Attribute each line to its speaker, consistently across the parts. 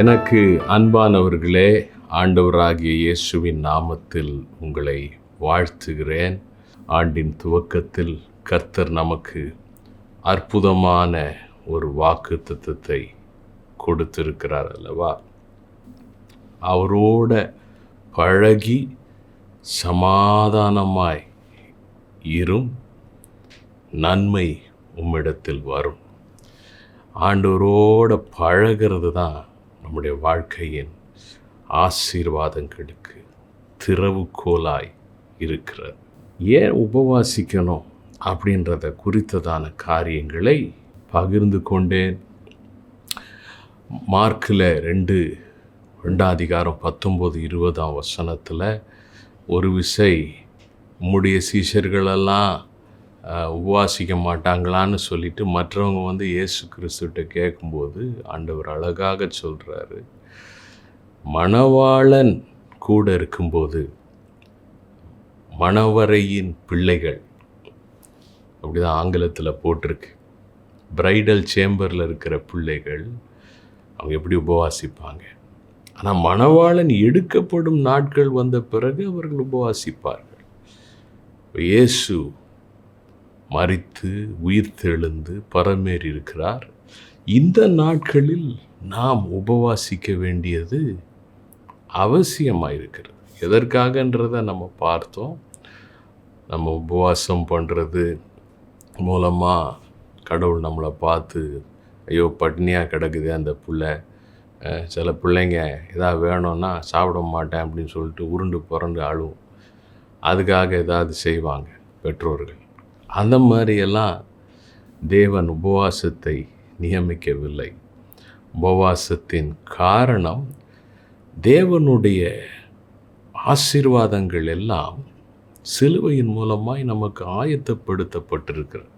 Speaker 1: எனக்கு அன்பானவர்களே ஆண்டவராகிய இயேசுவின் நாமத்தில் உங்களை வாழ்த்துகிறேன். ஆண்டின் துவக்கத்தில் கர்த்தர் நமக்கு அற்புதமான ஒரு வாக்கு தத்துவத்தை கொடுத்திருக்கிறார் அல்லவா? அவரோட பழகி சமாதானமாய் இரும் நன்மை உம்மிடத்தில் வரும். ஆண்டவரோட பழகிறது தான் நம்முடைய வாழ்க்கையின் ஆசீர்வாதங்களுக்கு திறவுகோலாய் இருக்கிறது. ஏன் உபவாசிக்கணும் அப்படின்றத குறித்ததான காரியங்களை பகிர்ந்து கொண்டேன். மார்க்கில் ரெண்டு ரெண்டாம் அதிகாரம் பத்தொம்போது இருபதாம் வசனத்தில் ஒரு விசை உம்முடைய சீஷர்களெல்லாம் உபவாசிக்க மாட்டாங்களான்னு சொல்லிட்டு மற்றவங்க வந்து இயேசு கிறிஸ்துகிட்ட கேட்கும்போது ஆண்டவர் அழகாக சொல்கிறாரு மணவாளன் கூட இருக்கும்போது மணவரையின் பிள்ளைகள் அப்படிதான் ஆங்கிலத்தில் போட்டிருக்கு. பிரைடல் சேம்பரில் இருக்கிற பிள்ளைகள் அவங்க எப்படி உபவாசிப்பாங்க? ஆனால் மணவாளன் எடுக்கப்படும் நாட்கள் வந்த பிறகு அவர்கள் உபவாசிப்பார்கள். இயேசு மறித்து உயிர் தெழுந்து பரமேறியிருக்கிறார் இந்த நாட்களில் நாம் உபவாசிக்க வேண்டியது அவசியமாக இருக்கிறது எதற்காகன்றதை நம்ம பார்த்தோம். நம்ம உபவாசம் பண்ணுறது மூலமாக கடவுள் நம்மளை பார்த்து ஐயோ பட்னியாக கிடக்குது அந்த பிள்ளை. சில பிள்ளைங்க எதாவது வேணும்னா சாப்பிட மாட்டேன் அப்படின்னு சொல்லிட்டு உருண்டு புரண்டு அழுவும். அதுக்காக ஏதாவது செய்வாங்க பெற்றோர்கள். அந்த மாதிரியெல்லாம் தேவன் உபவாசத்தை நியமிக்கவில்லை. உபவாசத்தின் காரணம் தேவனுடைய ஆசீர்வாதங்கள் எல்லாம் சிலுவையின் மூலமாய் நமக்கு ஆயத்தப்படுத்தப்பட்டிருக்கிறது.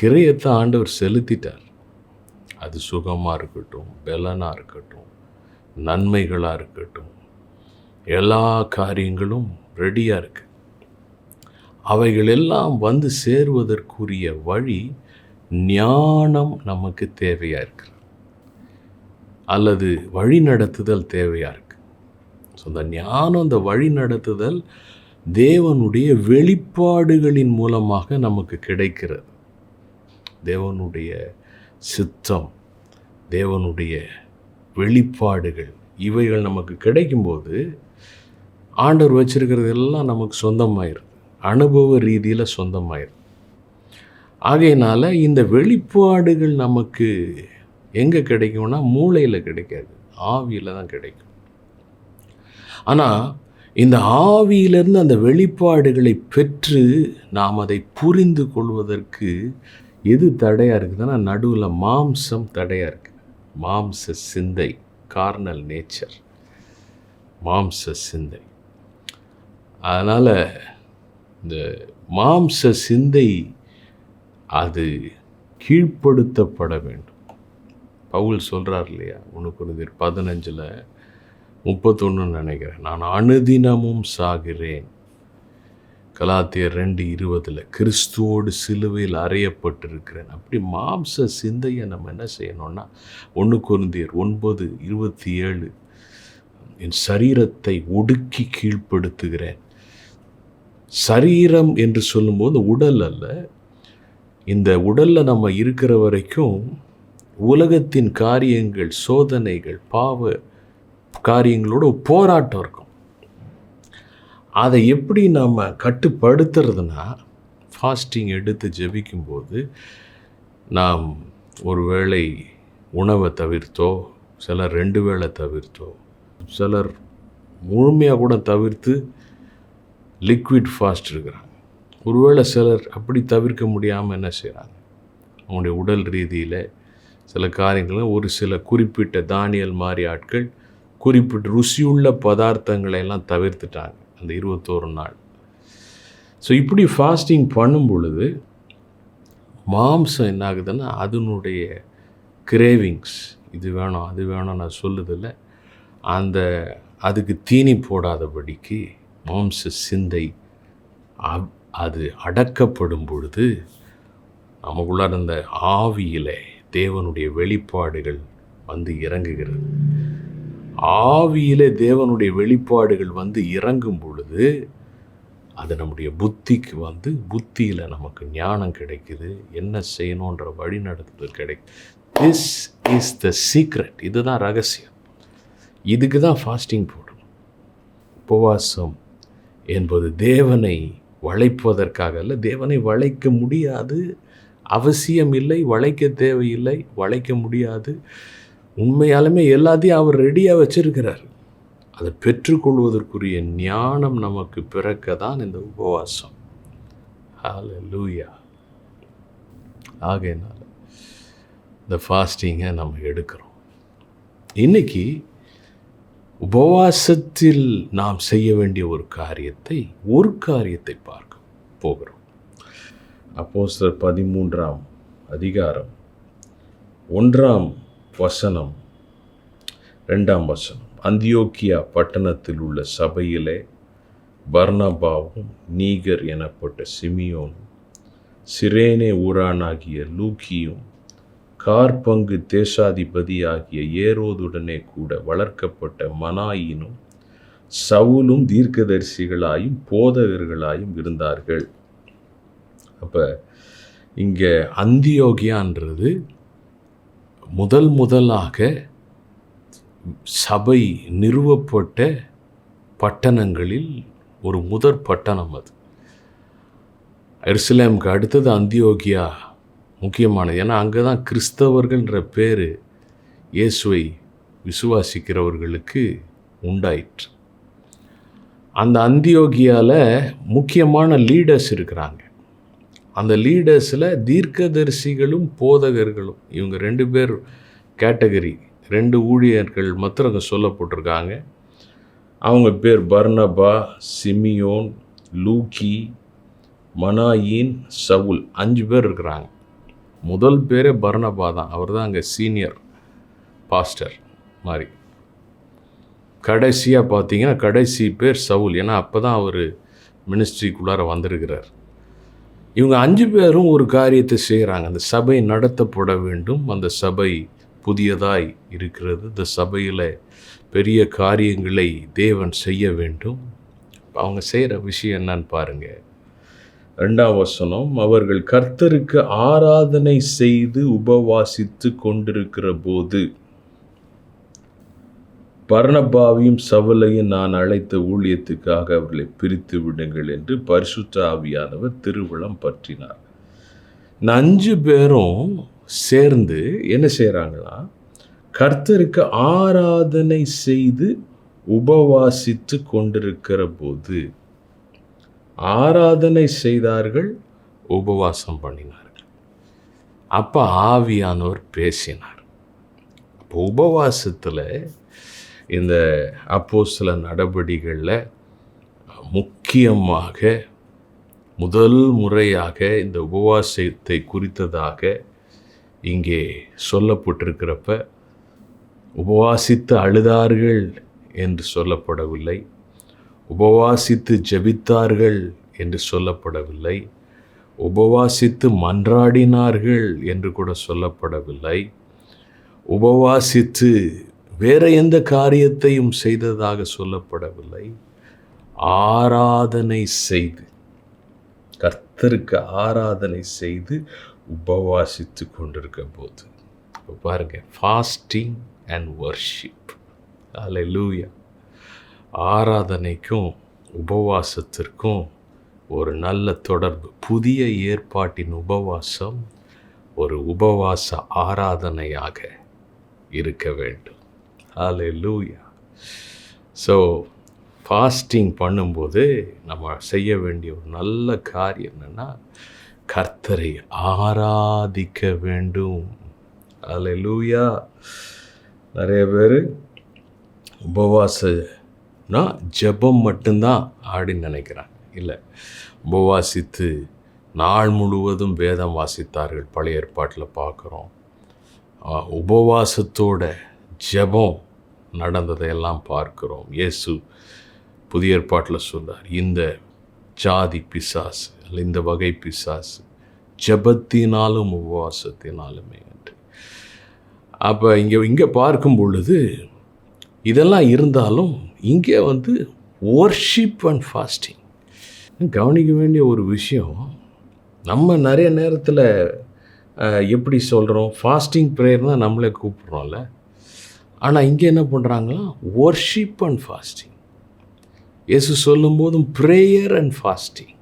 Speaker 1: கிரயத்தை ஆண்டவர் செலுத்திட்டார். அது சுகமாக இருக்கட்டும் பலனாக இருக்கட்டும் நன்மைகளாக இருக்கட்டும் எல்லா காரியங்களும் ரெடியாக இருக்கு. அவைகள் எல்லாம் வந்து சேருவதற்குரிய வழி ஞானம் நமக்கு தேவையாக இருக்கு. அல்லது வழி நடத்துதல் தேவையாக இருக்குது ஸோ அந்த ஞானம் அந்த வழி நடத்துதல் தேவனுடைய வெளிப்பாடுகளின் மூலமாக நமக்கு கிடைக்கிறது. தேவனுடைய சித்தம் தேவனுடைய வெளிப்பாடுகள் இவைகள் நமக்கு கிடைக்கும்போது ஆண்டவர் வச்சிருக்கிறது எல்லாம் நமக்கு சொந்தமாயிருது அனுபவ ரீதியில் சொந்தமாயிருது ஆகையினால் இந்த வெளிப்பாடுகள் நமக்கு எங்கே கிடைக்கும்னா மூளையில் கிடைக்காது ஆவியில் தான் கிடைக்கும். ஆனால் இந்த ஆவியிலிருந்து அந்த வெளிப்பாடுகளை பெற்று நாம் அதை புரிந்து கொள்வதற்கு எது தடையாக இருக்குதுன்னா நடுவில் மாம்சம் தடையாக இருக்குது மாம்ச சிந்தை கார்னல் நேச்சர் மாம்ச சிந்தை. அதனால் இந்த மாம்ச சிந்தை அது கீழ்ப்படுத்தப்பட வேண்டும். பவுல் சொல்கிறார் இல்லையா? உனக்கு ஒரு பதினஞ்சில் முப்பத்தொன்று நினைக்கிறேன். நான் அனுதினமும் சாகிறேன். கலாத்தியர் ரெண்டு இருபதில் கிறிஸ்துவோடு சிலுவையில் அறையப்பட்டிருக்கிறேன். அப்படி மாம்ச சிந்தையை நம்ம என்ன செய்யணும்னா ஒன்று குருந்தியர் ஒன்பது இருபத்தி ஏழு என் சரீரத்தை ஒடுக்கி கீழ்ப்படுத்துகிறேன். சரீரம் என்று சொல்லும்போது உடல் அல்ல. இந்த உடலில் நம்ம இருக்கிற வரைக்கும் உலகத்தின் காரியங்கள் சோதனைகள் பாவ காரியங்களோட போராட்டம் இருக்கும். அதை எப்படி நாம் கட்டுப்படுத்துறதுனா ஃபாஸ்டிங் எடுத்து ஜெபிக்கும்போது நாம் ஒரு வேளை உணவை தவிர்த்தோ சிலர் ரெண்டு வேளை தவிர்த்தோ சிலர் முழுமையாக கூட தவிர்த்து லிக்விட் ஃபாஸ்ட் இருக்கிறாங்க. ஒருவேளை சிலர் அப்படி தவிர்க்க முடியாமல் என்ன செய்கிறாங்க அவங்களுடைய உடல் ரீதியில் சில காரியங்களில் ஒரு சில குறிப்பிட்ட தானியல் மாதிரி ஆட்கள் குறிப்பிட்ட ருசியுள்ள பதார்த்தங்களை எல்லாம் தவிர்த்துட்டாங்க அந்த இருபத்தோரு நாள். ஸோ இப்படி ஃபாஸ்டிங் பண்ணும் பொழுது மாம்சம் என்ன ஆகுதுன்னா அதனுடைய கிரேவிங்ஸ் இது வேணும் அது வேணும் நான் சொல்லுதில்ல. அந்த அதுக்கு தீனி போடாதபடிக்கு மாம்ச சிந்தை அது அடக்கப்படும் பொழுது நமக்குள்ளார அந்த ஆவியிலே தேவனுடைய வெளிப்பாடுகள் வந்து இறங்குகிறது. ஆவியிலே தேவனுடைய வெளிப்பாடுகள் வந்து இறங்கும் பொழுது அது நம்முடைய புத்திக்கு வந்து புத்தியில் நமக்கு ஞானம் கிடைக்குது. என்ன செய்யணுன்ற வழிநடத்துதல் கிடைக்குது. திஸ் இஸ் த சீக்ரெட் இதுதான் ரகசியம். இதுக்கு தான் ஃபாஸ்டிங் போடணும். உபவாசம் என்பது தேவனை வளைப்பதற்காக அல்ல. தேவனை வளைக்க முடியாது. அவசியம் இல்லை. வளைக்க தேவையில்லை. வளைக்க முடியாது. உண்மையாலுமே எல்லாத்தையும் அவர் ரெடியாக வச்சிருக்கிறார். அதை பெற்றுக்கொள்வதற்குரிய ஞானம் நமக்கு பிறக்க தான் இந்த உபவாசம். லூயா ஆகையினால இந்த ஃபாஸ்டிங்கை நம்ம எடுக்கிறோம். இன்றைக்கி உபவாசத்தில் நாம் செய்ய வேண்டிய ஒரு காரியத்தை ஒரு காரியத்தை பார்க்க போகிறோம். அப்போ சார் பதிமூன்றாம் அதிகாரம் ஒன்றாம் வசனம் ரெண்டாம் வசனம். அந்தியோக்கியா பட்டணத்தில் உள்ள சபையிலே பர்ணபாவும் நீகர் எனப்பட்ட சிமியோனும் சிரேனே ஊரானாகிய லூக்கியும் கார்பங்கு தேசாதிபதியாகிய ஏரோதுடனே கூட வளர்க்கப்பட்ட மனாயினும் சவுலும் தீர்க்கதரிசிகளாயும் போதகர்களாயும் இருந்தார்கள். அப்போ இங்கே அந்தியோகியான்றது முதல் முதலாக சபை நிறுவப்பட்ட பட்டணங்களில் ஒரு முதற் பட்டணம் அது. எருசலேமுக்கு அடுத்தது அந்தியோகியா முக்கியமானது. ஏன்னா அங்கே தான் கிறிஸ்தவர்கள்ன்ற பேர் இயேசுவை விசுவாசிக்கிறவர்களுக்கு உண்டாயிற்று. அந்த அந்தியோகியாவில் முக்கியமான லீடர்ஸ் இருக்கிறாங்க. அந்த லீடர்ஸில் தீர்க்கதரிசிகளும் போதகர்களும் இவங்க ரெண்டு பேர் கேட்டகரி ரெண்டு ஊழியர்கள் மாத்திரம் அங்கே சொல்லப்பட்டிருக்காங்க. அவங்க பேர் Barnabas Simeon Lucius Manaen Saul அஞ்சு பேர் இருக்கிறாங்க. முதல் பேரே பர்னபா தான். அவர் தான் அங்கே சீனியர் பாஸ்டர் மாதிரி. கடைசியாக பார்த்தீங்கன்னா கடைசி பேர் சவுல். ஏன்னா அப்போ தான் அவர் மினிஸ்ட்ரிக்குள்ளார வந்திருக்கிறார். இவங்க அஞ்சு பேரும் ஒரு காரியத்தை செய்கிறாங்க அந்த சபை நடத்தப்பட வேண்டும். அந்த சபை புதியதாய் இருக்கிறது. இந்த சபையில் பெரிய காரியங்களை தேவன் செய்ய வேண்டும். அவங்க செய்கிற விஷயம் என்னன்னு பாருங்கள் ரெண்டாம் வசனம் அவர்கள் கர்த்தருக்கு ஆராதனை செய்து உபவாசித்து கொண்டிருக்கிற போது பர்ணபாவையும் சவலையும் நான் அழைத்த ஊழியத்துக்காக அவர்களை பிரித்து விடுங்கள் என்று பரிசுத்த ஆவியானவர் திருவிழம் பற்றினார். இந்த அஞ்சு பேரும் சேர்ந்து என்ன செய்கிறாங்களா கர்த்தருக்கு ஆராதனை செய்து உபவாசித்து கொண்டிருக்கிற போது ஆராதனை செய்தார்கள் உபவாசம் பண்ணினார்கள். அப்போ ஆவியானவர் பேசினார். அப்போ உபவாசத்தில் இந்த அப்போ சில நடவடிக்கைகளில் முக்கியமாக முதல் முறையாக இந்த உபவாசத்தை குறித்ததாக இங்கே சொல்லப்பட்டிருக்கிறப்ப உபவாசித்து அழுதார்கள் என்று சொல்லப்படவில்லை. உபவாசித்து ஜபித்தார்கள் என்று சொல்லப்படவில்லை. உபவாசித்து மன்றாடினார்கள் என்று கூட சொல்லப்படவில்லை. உபவாசித்து வேற எந்த காரியத்தையும் செய்ததாக சொல்லப்படவில்லை. ஆராதனை செய்து கர்த்தருக்கு ஆராதனை செய்து உபவாசித்து கொண்டிருக்க போது பாருங்கள் ஃபாஸ்டிங் அண்ட் ஒர்ஷிப் அலை லூயா ஆராதனைக்கும் உபவாசத்திற்கும் ஒரு நல்ல தொடர்பு. புதிய ஏற்பாட்டின் உபவாசம் ஒரு உபவாச ஆராதனையாக இருக்க வேண்டும். அலை லூயா ஸோ ஃபாஸ்டிங் பண்ணும்போது நம்ம செய்ய வேண்டிய ஒரு நல்ல காரியம் என்னென்னா கர்த்தரை ஆராதிக்க வேண்டும். அதில் லூயா நிறைய பேர் உபவாச நான் ஜபம் மட்டும்தான் அப்படின்னு நினைக்கிறாங்க இல்லை உபவாசித்து நாள் முழுவதும் வேதம் வாசித்தார்கள் பழைய ஏற்பாட்டில் பார்க்குறோம். உபவாசத்தோட ஜபம் நடந்ததையெல்லாம் பார்க்குறோம். இயேசு புதிய ஏற்பாட்டில் சொன்னார் இந்த ஜாதி பிசாசு அல்ல இந்த வகை பிசாசு ஜபத்தினாலும் உபவாசத்தினாலுமே என்று. அப்போ இங்கே இங்கே பார்க்கும் பொழுது இதெல்லாம் இருந்தாலும் இங்கே வந்து ஒர்ஷிப் அண்ட் ஃபாஸ்டிங் கவனிக்க வேண்டிய ஒரு விஷயம் நம்ம நிறைய நேரத்தில் எப்படி சொல்கிறோம் ஃபாஸ்டிங் ப்ரேயர் தான் நம்மளே கூப்பிட்றோம்ல. ஆனால் இங்கே என்ன பண்ணுறாங்களா ஒர்ஷிப் அண்ட் ஃபாஸ்டிங் இயேசு சொல்லும்போதும் prayer and fasting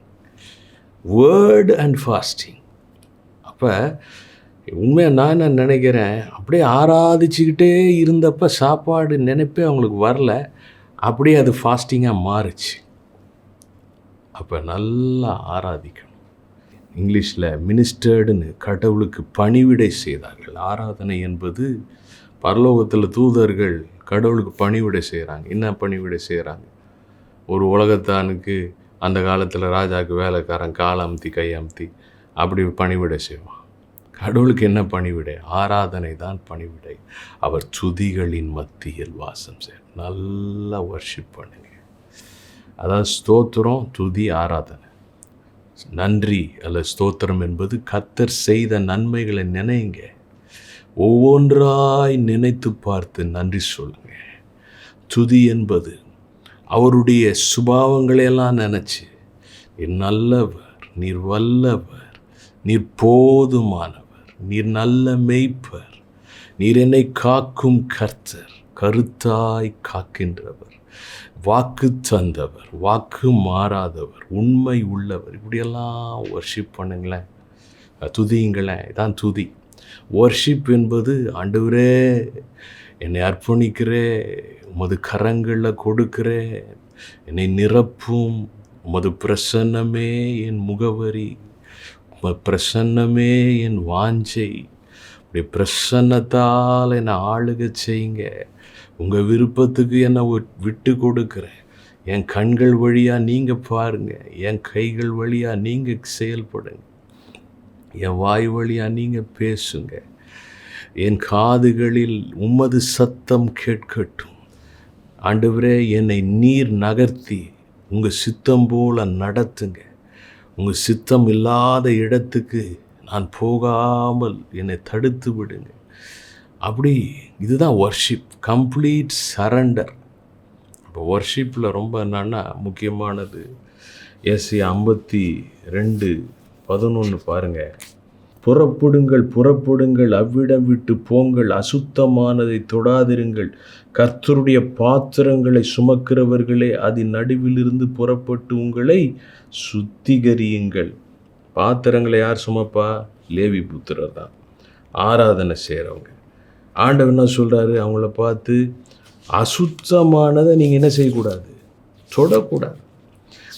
Speaker 1: word and fasting அப்போ உண்மையாக நான் என்ன நினைக்கிறேன்? அப்படியே ஆராதிச்சுக்கிட்டே இருந்தப்போ சாப்பாடு நினைப்பே அவங்களுக்கு வரல. அப்படியே அது ஃபாஸ்டிங்காக மாறுச்சு. அப்போ நல்லா ஆராதிக்கணும். இங்கிலீஷில் மினிஸ்டர்டுன்னு கடவுளுக்கு பணிவிடை செய்தார்கள். ஆராதனை என்பது பரலோகத்தில் தூதர்கள் கடவுளுக்கு பணிவிடை செய்கிறாங்க என்ன பணிவிடை செய்கிறாங்க ஒரு உலகத்தானுக்கு அந்த காலத்தில் ராஜாவுக்கு வேலைக்காரன் கால் அமுத்தி கை அமுத்தி அப்படி பணிவிடை செய்வான். கடவுளுக்கு என்ன பணிவிடை? ஆராதனை தான் பணிவிடை. அவர் துதிகளின் மத்தியில் வாசம் செய்ய நல்லா வர்ஷிப் பண்ணுங்க. அதாவது ஸ்தோத்திரம் துதி ஆராதனை. நன்றி அல்ல ஸ்தோத்திரம் என்பது கத்தர் செய்த நன்மைகளை நினைங்க. ஒவ்வொன்றாய் நினைத்து பார்த்து நன்றி சொல்லுங்க. துதி என்பது அவருடைய சுபாவங்களையெல்லாம் நினச்சி நீர் நல்லவர் நீர் வல்லவர் நீர் போதுமானவர் நீர் நல்ல மெய்ப்பர். நீர் என்னை காக்கும் கர்த்தர். கருத்தாய் காக்கின்றவர். வாக்கு தந்தவர். வாக்கு மாறாதவர். உண்மை உள்ளவர். இப்படியெல்லாம் ஒர்ஷிப் பண்ணுங்களேன். துதியுங்களேன். இதான் துதி. ஒர்ஷிப் என்பது ஆண்டவரே என்னை அர்ப்பணிக்கிறே உமது கரங்களில் கொடுக்கிறேன் என்னை நிரப்பும் உமது பிரசன்னமே என் முகவரி. பிரசன்னமே என் வாஞ்சை. அப்படி பிரசன்னத்தால் என்னை ஆளுக செய்யுங்க. உங்கள் விருப்பத்துக்கு என்னை விட்டு கொடுக்குறேன். என் கண்கள் வழியாக நீங்கள் பாருங்கள் என் கைகள் வழியாக நீங்கள் செயல்படுங்க. என் வாய் வழியாக நீங்கள் பேசுங்க. என் காதுகளில் உமது சத்தம் கேட்கட்டும். ஆண்டவரே என்னை நீர் நகர்த்தி உங்கள் சித்தம் போல நடத்துங்க. உங்கள் சித்தம் இல்லாத இடத்துக்கு நான் போகாமல் என்னை தடுத்து விடுங்க. அப்படி இதுதான் ஒர்ஷிப் கம்ப்ளீட் சரண்டர் இப்போ ஒர்ஷிப்பில் ரொம்ப என்னன்னா முக்கியமானது. எஸ்சி ஐம்பத்தி ரெண்டு பதினொன்று பாருங்கள் புறப்படுங்கள் புறப்படுங்கள் அவ்விடம் விட்டு போங்கள் அசுத்தமானதை தொடாதிருங்கள். கர்த்தருடைய பாத்திரங்களை சுமக்கிறவர்களே அதன் நடுவிலிருந்து புறப்பட்டு உங்களை சுத்திகரியுங்கள். பாத்திரங்களை யார் சுமப்பா? லேவி புத்திரர் தான். ஆராதனை செய்கிறவங்க ஆண்டவர் என்ன சொல்கிறாரு அவங்கள பார்த்து அசுத்தமானதை நீங்கள் என்ன செய்யக்கூடாது? தொடக்கூடாது.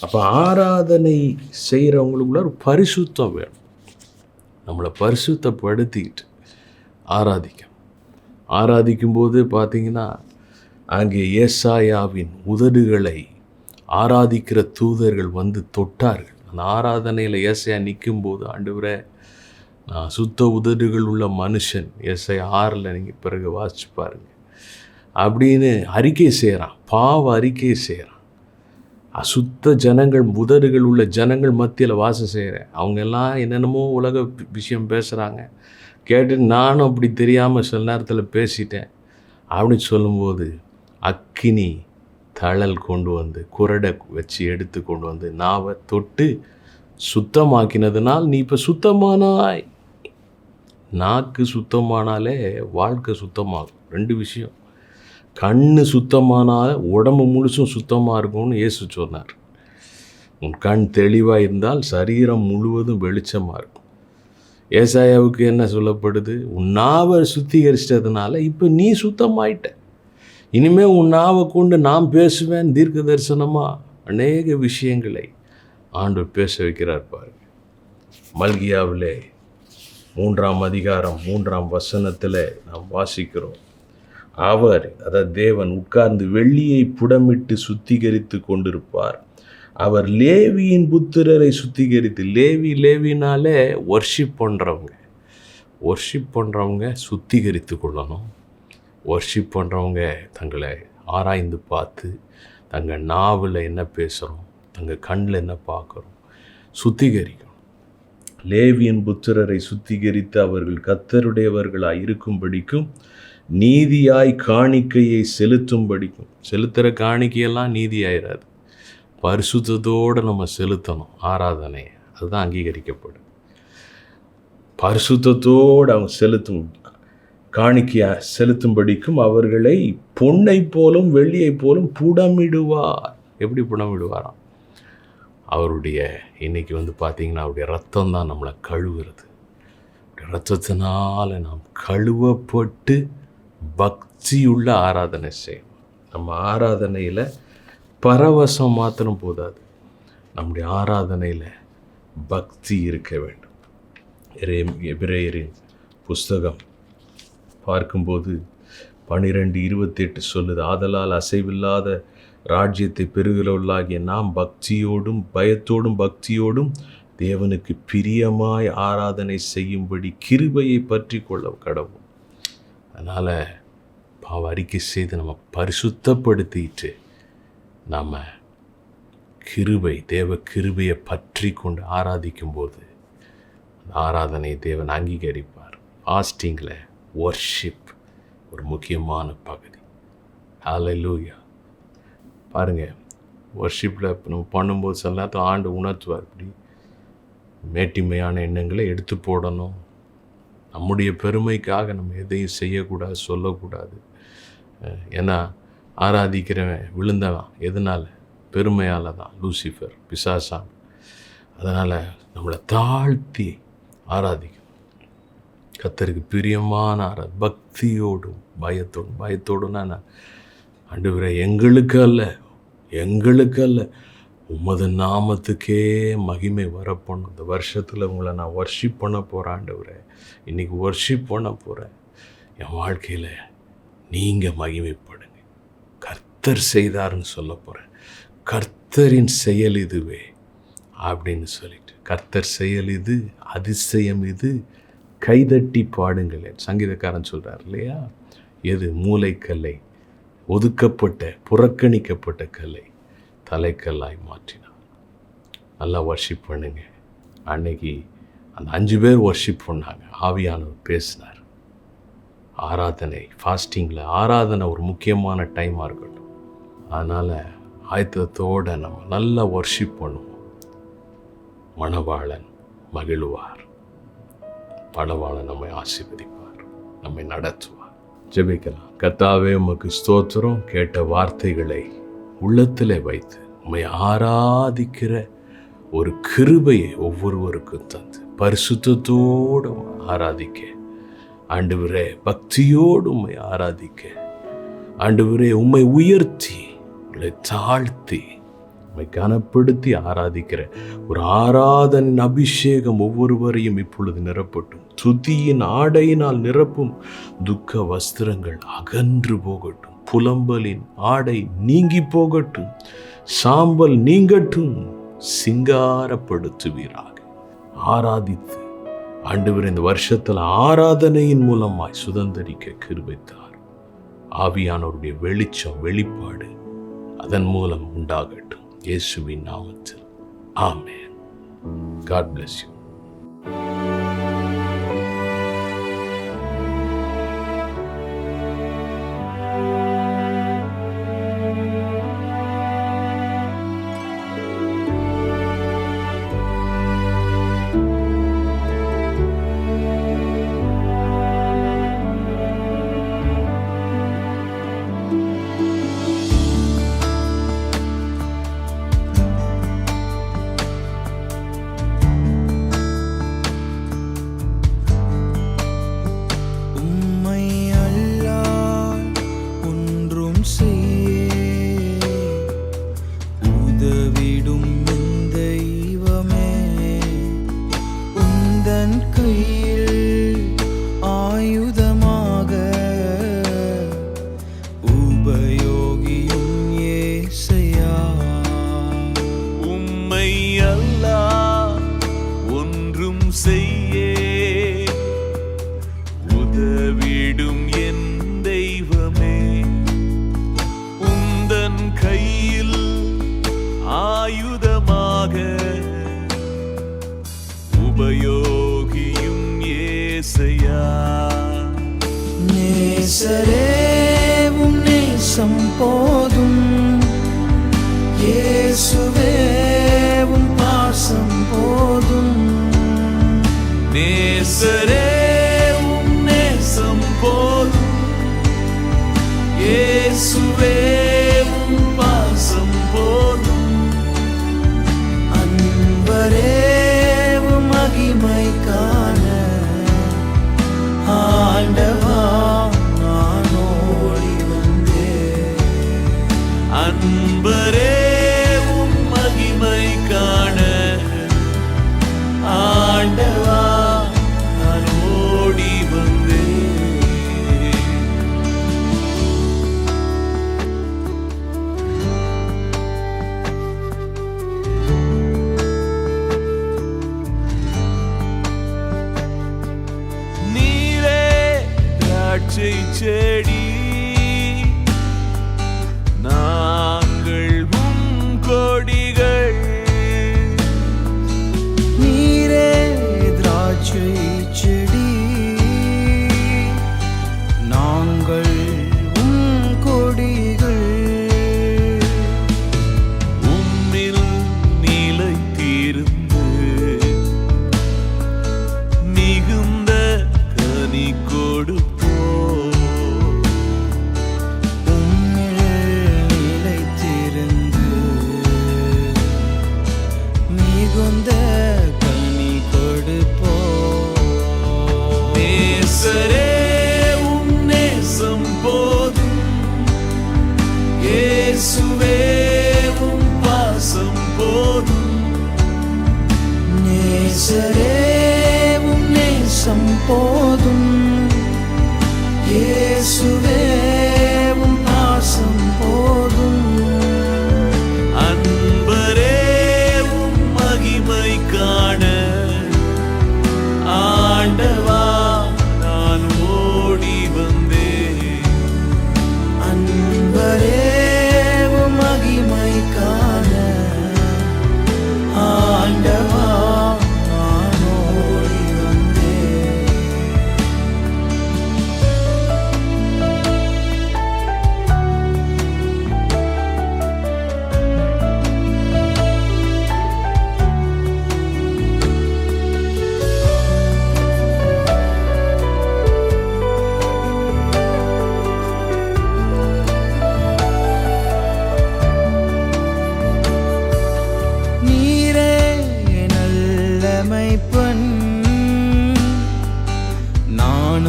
Speaker 1: அப்போ ஆராதனை செய்கிறவங்களுக்குள்ள ஒரு பரிசுத்தம் வேணும். நம்மளை பரிசுத்தப்படுத்திக்கிட்டு ஆராதிக்கும். ஆராதிக்கும்போது பார்த்தீங்கன்னா அங்கே ஏசாயாவின் உதடுகளை ஆராதிக்கிற தூதர்கள் வந்து தொட்டார்கள். அந்த ஆராதனையில் ஏசையா நிற்கும்போது ஆண்டவரை நான் சுத்த உதடுகள் உள்ள மனுஷன். எஸ்ஐ ஆறில் நீங்கள் பிறகு வாசிச்சு பாருங்கள் அப்படின்னு அறிக்கை செய்கிறான் பாவ அறிக்கை செய்கிறான் அசுத்த ஜனங்கள் முதடுகள் உள்ள ஜனங்கள் மத்தியில் வாசம் செய்கிறேன் அவங்க எல்லாம் என்னென்னமோ உலக விஷயம் பேசுகிறாங்க கேட்டு நானும் அப்படி தெரியாமல் சில நேரத்தில் பேசிட்டேன். அப்படின்னு சொல்லும்போது அக்கினி தழல் கொண்டு வந்து குரடை வச்சு எடுத்து கொண்டு வந்து நாவை தொட்டு சுத்தமாக்கினதுனால் நீ இப்போ சுத்தமானாய். நாக்கு சுத்தமானாலே வாழ்க்கை சுத்தமாகும். ரெண்டு விஷயம். கண் சுத்தமானால் உடம்பு முழுசும் சுத்தமாக இருக்கும்னு இயேசு சொன்னார். உன் கண் தெளிவாக இருந்தால் சரீரம் முழுவதும் வெளிச்சமாக இருக்கும். ஏசாயாவுக்கு என்ன சொல்லப்படுது? உன் நாவை இப்போ நீ சுத்தமாயிட்ட. இனிமேல் உன் நாவை கொண்டு நான் பேசுவேன் தீர்க்க தரிசனமாக அநேக விஷயங்களை ஆண்டு பேச வைக்கிறார் பாருங்க. மல்கியாவிலே மூன்றாம் அதிகாரம் மூன்றாம் வசனத்தில் நாம் வாசிக்கிறோம். அவர் அதாவது தேவன் உட்கார்ந்து வெள்ளியை புடமிட்டு சுத்திகரித்து கொண்டிருப்பார். அவர் லேவியின் புத்திரரை சுத்திகரித்து லேவி லேவினாலே ஒர்ஷிப் பண்ணுறவங்க ஒர்ஷிப் பண்ணுறவங்க சுத்திகரித்து கொள்ளணும். ஒர்ஷிப் பண்ணுறவங்க தங்களை ஆராய்ந்து பார்த்து தங்கள் நாவில் என்ன பேசுகிறோம் தங்கள் கண்ணில் என்ன பார்க்குறோம் சுத்திகரிக்கணும். லேவியின் புத்திரரை சுத்திகரித்து அவர்கள் கத்தருடையவர்களாக இருக்கும்படிக்கும் நீதியாய் காணிக்கையை செலுத்தும்படிக்கும். செலுத்துகிற காணிக்கையெல்லாம் நீதி ஆயிடாது பரிசுத்தத்தோடு நம்ம செலுத்தணும் ஆராதனை அதுதான் அங்கீகரிக்கப்படும். பரிசுத்தத்தோடு அவங்க செலுத்தும் காணிக்கையா செலுத்தும்படிக்கும் அவர்களை பொன்னை போலும் வெள்ளியை போலும் புடமிடுவார். எப்படி புடமிடுவாராம்? அவருடைய இன்னைக்கு வந்து பார்த்தீங்கன்னா அவருடைய ரத்தம் தான் நம்மளை கழுவுறது. ரத்தத்தினால் நாம் கழுவப்பட்டு பக்தியுள்ள ஆராதனை செய்யணும். நம்ம ஆராதனையில் பரவசம் மாத்திரம் போதாது. நம்முடைய ஆராதனையில் பக்தி இருக்க வேண்டும். எபிரேயரின் புஸ்தகம் பார்க்கும்போது பனிரெண்டு இருபத்தெட்டு சொல்லுது ஆதலால் அசைவில்லாத ராஜ்யத்தை பெறுகிறவர்களாகிய நாம் பக்தியோடும் பயத்தோடும் பக்தியோடும் தேவனுக்கு பிரியமாய் ஆராதனை செய்யும்படி கிருபையை பற்றி கொள்ள கடவும் அதனால் பாவ அறிக்கை செய்து நம்ம பரிசுத்தப்படுத்திட்டு நாம் கிருபை தேவ கிருபையை பற்றி கொண்டு ஆராதிக்கும்போது அந்த ஆராதனை தேவன் அங்கீகரிப்பார். ஆஸ்டிங்கில் ஒர்ஷிப் ஒரு முக்கியமான பகுதி. ஹalleluya பாருங்கள் ஒர்ஷிப்பில் இப்போ நம்ம பண்ணும்போது சில நேரத்தில் ஆண்டு உணர்த்துவார். இப்படி மேட்டிமையான எண்ணங்களை எடுத்து போடணும். நம்முடைய பெருமைக்காக நம்ம எதையும் செய்யக்கூடாது சொல்லக்கூடாது. ஏன்னா ஆராதிக்கிறவன் விழுந்தவன். எதனால்? பெருமையால் தான் லூசிஃபர் பிசாசான். அதனால் நம்மளை தாழ்த்தி ஆராதிக்கணும் கத்தருக்கு பிரியமான ஆரா பக்தியோடும் பயத்தோடும். பயத்தோடுன்னா நான் ஆண்டவரே எங்களுக்கு அல்ல எங்களுக்கு அல்ல உமது நாமத்துக்கே மகிமை வரப்போணும். இந்த வருஷத்தில் உங்களை நான் வர்ஷிப் பண்ண போகிறேன் விரை இன்றைக்கி ஒர்ஷிப் பண்ண போகிறேன் என் வாழ்க்கையில் நீங்கள் மகிமைப்படுங்க. கர்த்தர் செய்தாருன்னு சொல்ல போகிறேன் கர்த்தரின் செயல் இதுவே அப்படின்னு சொல்லிட்டு. கர்த்தர் செயல் இது அதிசயம் இது. கைதட்டி பாடுங்களேன். சங்கீதக்காரன் சொல்கிறார் இல்லையா? எது? மூளைக்கல்லை. ஒதுக்கப்பட்ட புறக்கணிக்கப்பட்ட கல்லை தலைக்கல்லாய் மாற்றினார். நல்லா வர்ஷிப் பண்ணுங்க. அன்னைக்கு அந்த அஞ்சு பேர் ஒர்ஷிப் பண்ணாங்க. ஆவியானவர் பேசினார். ஆராதனை ஃபாஸ்டிங்கில் ஆராதனை ஒரு முக்கியமான டைமாக இருக்கட்டும். அதனால் ஆயத்தத்தோடு நம்ம நல்லா ஒர்ஷிப் பண்ணுவோம். மணவாளன் மகிழ்வார். மணவாளன் நம்மை ஆசீர்வதிப்பார் நம்மை நடத்துவார். ஜெபிக்கலாம். கத்தாவே உமக்கு ஸ்தோத்திரம். கேட்ட வார்த்தைகளை உள்ளத்தில் வைத்து உண்மை ஆராதிக்கிற ஒரு கிருபையை ஒவ்வொருவருக்கும் தந்து. பரிசுத்தத்தோடு ஆராதிக்க. ஆண்டவரே பக்தியோடு உம்மை ஆராதிக்க. ஆண்டவரே உம்மை உயர்த்தி உங்களை தாழ்த்தி உம்மை கனப்படுத்தி ஆராதிக்கிற. ஒரு ஆராதனின் அபிஷேகம் ஒவ்வொருவரையும் இப்பொழுது நிரப்பட்டும். துதியின் ஆடையினால் நிரப்பும். துக்க வஸ்திரங்கள் அகன்று போகட்டும். புலம்பலின் ஆடை நீங்கி போகட்டும். சாம்பல் நீங்கட்டும். சிங்காரப்படுத்துவீராக. ஆராதித்து ஆண்டவர் இந்த வருஷத்தில் ஆராதனையின் மூலமாய் சுதந்திரிக்க கிருபித்தார். ஆவியானவருடைய வெளிச்சம் வெளிப்பாடு அதன் மூலம் உண்டாகட்டும். இயேசுவின் நாமத்தில். ஆமே காட்
Speaker 2: பிளஸ் யூ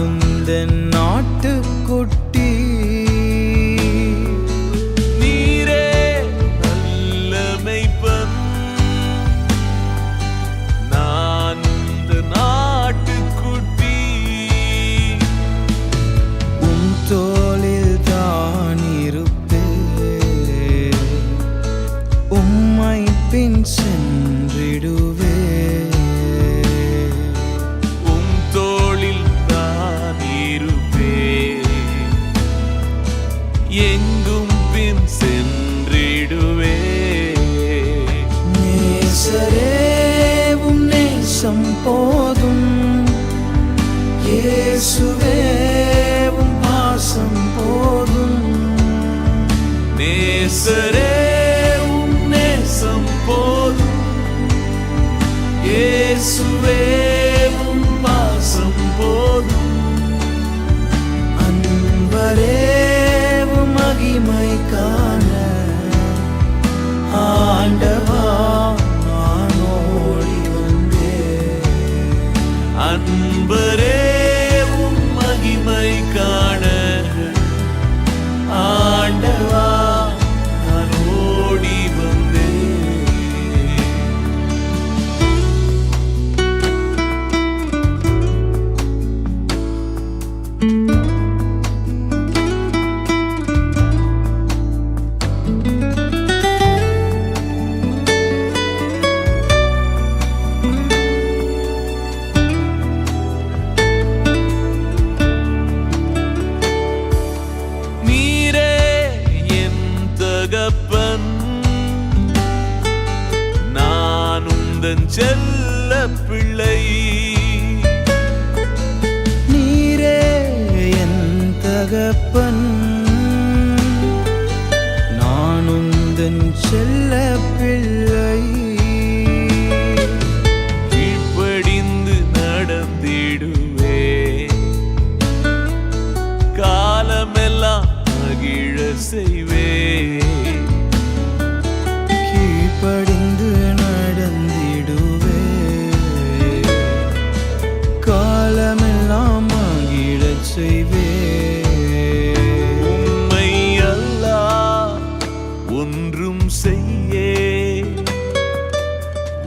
Speaker 2: ആനന്ദൻ നാട്ട இயேசுவே உம் பாசம் போதும் அன்பரே மகிமை காண ஆண்டவா.
Speaker 3: ஒன்றும் செய்யே.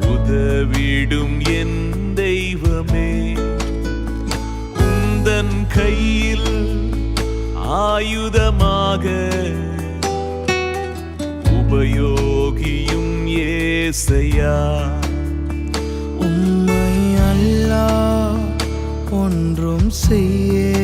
Speaker 3: உதவிடும் என் தெய்வமே. உந்தன் கையில் ஆயுதமாக உபயோகியும் ஏசையா.
Speaker 2: உம்மை அல்லா ஒன்றும் செய்யே.